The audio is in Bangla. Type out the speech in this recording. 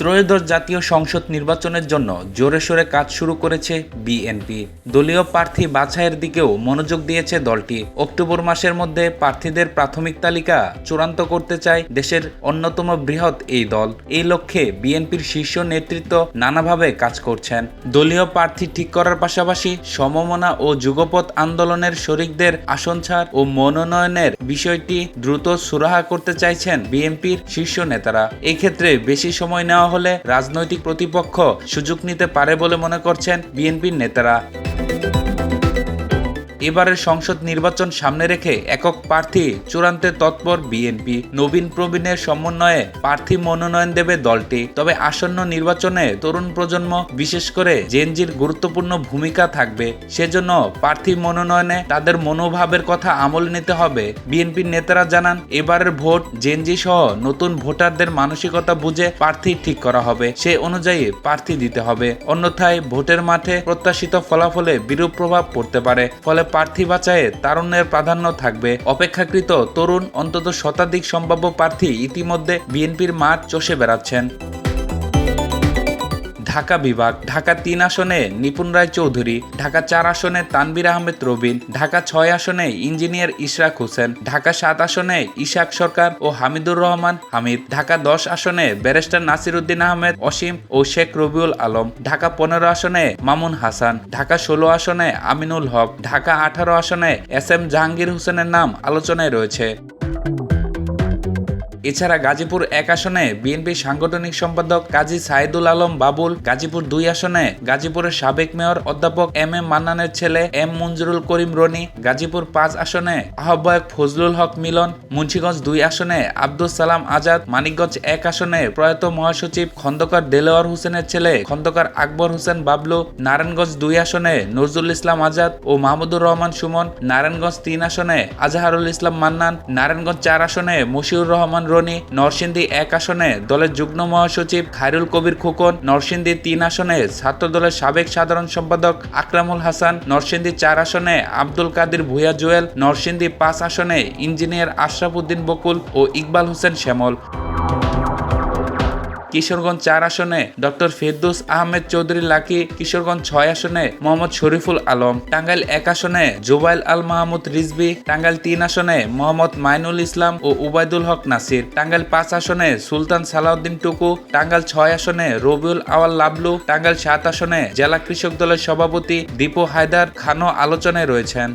ত্রয়োদশ জাতীয় সংসদ নির্বাচনের জন্য জোরে সোরে কাজ শুরু করেছে বিএনপি। দলীয় প্রার্থী বাছাইয়ের দিকেও মনোযোগ দিয়েছে দলটি। অক্টোবর মাসের মধ্যে প্রার্থীদের প্রাথমিক তালিকা চূড়ান্ত করতে চায় দেশের অন্যতম বৃহৎ এই দল। এই লক্ষ্যে বিএনপির শীর্ষ নেতৃত্ব নানাভাবে কাজ করছেন। দলীয় প্রার্থী ঠিক করার পাশাপাশি সমমনা ও যুগপথ আন্দোলনের শরিকদের আসন ছাড় ও মনোনয়নের বিষয়টি দ্রুত সুরাহা করতে চাইছেন বিএনপির শীর্ষ নেতারা। এক্ষেত্রে বেশি সময় নেওয়া হলে রাজনৈতিক প্রতিপক্ষ সুযোগ নিতে পারে বলে মনে করছেন বিএনপির নেতারা। এবারের সংসদ নির্বাচন সামনে রেখে একক প্রার্থী চূড়ান্তে তৎপর বিএনপি। নবীন প্রবীণের সমন্বয়ে প্রার্থী মনোনয়ন দেবে দলটি। তবে আসন্ন নির্বাচনে তরুণ প্রজন্ম, বিশেষ করে জেনজির গুরুত্বপূর্ণ ভূমিকা থাকবে। সেজন্য প্রার্থী মনোনয়নে তাদের মনোভাবের কথা আমল নিতে হবে। বিএনপির নেতারা জানান, এবারের ভোট জেনজি সহ নতুন ভোটারদের মানসিকতা বুঝে প্রার্থী ঠিক করা হবে। সে অনুযায়ী প্রার্থী দিতে হবে। অন্যথায় ভোটের মাঠে প্রত্যাশিত ফলাফলে বিরূপ প্রভাব পড়তে পারে। ফলে প্রার্থী বাঁচায়ে তারুণ্যের প্রাধান্য থাকবে। অপেক্ষাকৃত তরুণ, অন্তত শতাধিক সম্ভাব্য প্রার্থী ইতিমধ্যে বিএনপির মাঠ চষে বেড়াচ্ছেন। ঢাকা বিভাগ, ঢাকা তিন আসনে নিপুণ রায় চৌধুরী, ঢাকা চার আসনে তানবির আহমেদ রবিন, ঢাকা ছয় আসনে ইঞ্জিনিয়ার ইশরাক হোসেন, ঢাকা সাত আসনে ইশাক সরকার ও হামিদুর রহমান হামিদ, ঢাকা দশ আসনে ব্যারিস্টার নাসির উদ্দিন আহমেদ, অসীম ও শেখ রবিউল আলম, ঢাকা পনেরো আসনে মামুন হাসান, ঢাকা ষোলো আসনে আমিনুল হক, ঢাকা আঠারো আসনে এস এম জাহাঙ্গীর হোসেনের নাম আলোচনায় রয়েছে। এছাড়া গাজীপুর এক আসনে বিএনপি সাংগঠনিক সম্পাদক কাজী সাইদুল আলম বাবুল, গাজীপুর দুই আসনে গাজীপুরের সাবেক মেয়র অধ্যাপক এম এম মান্নানের ছেলে এম মঞ্জুরুল করিম রনি, গাজীপুর পাঁচ আসনে আহ্বায়ক ফজলুল হক মিলন, মুন্সীগঞ্জ দুই আসনে আব্দুল সালাম আজাদ, মানিকগঞ্জ এক আসনে প্রয়াত মহাসচিব খন্দকার দেলোয়ার হোসেনের ছেলে খন্দকার আকবর হোসেন বাবলু, নারায়ণগঞ্জ দুই আসনে নজরুল ইসলাম আজাদ ও মাহমুদুর রহমান সুমন, নারায়ণগঞ্জ তিন আসনে আজাহারুল ইসলাম মান্নান, নারায়ণগঞ্জ চার আসনে মশিউর রহমান রনি নরসিংদী এক আসনে দলের যুগ্ম মহাসচিব খায়রুল কবির খোকন, নরসিংদী তিন আসনে ছাত্র দলের সাবেক সাধারণ সম্পাদক আকরামুল হাসান, নরসিংদী চার আসনে আব্দুল কাদির ভুয়া জুয়েল, নরসিংদী পাঁচ আসনে ইঞ্জিনিয়ার আশরাফ উদ্দিন বকুল ও ইকবাল হোসেন শ্যামল। কিশোরগঞ্জ চার আসনে ডক্টর ফেরদৌস আহমেদ চৌধুরী লাকি কিশোরগঞ্জ ছয় আসনে মোহাম্মদ শরীফুল আলম। টাঙ্গাইল এক আসনে জুবাইল আল মাহমুদ রিজবি টাঙ্গাইল তিন আসনে মোহাম্মদ মাইনুল ইসলাম ও উবায়দুল হক নাসির। টাঙ্গাইল পাঁচ আসনে সুলতান সালাউদ্দিন টুকু। টাঙ্গাইল ছয় আসনে রবিউল আওয়াল লাবলু। টাঙ্গাইল সাত আসনে জেলা কৃষক দলের সভাপতি দীপু হায়দার খানও আলোচনায় রয়েছেন।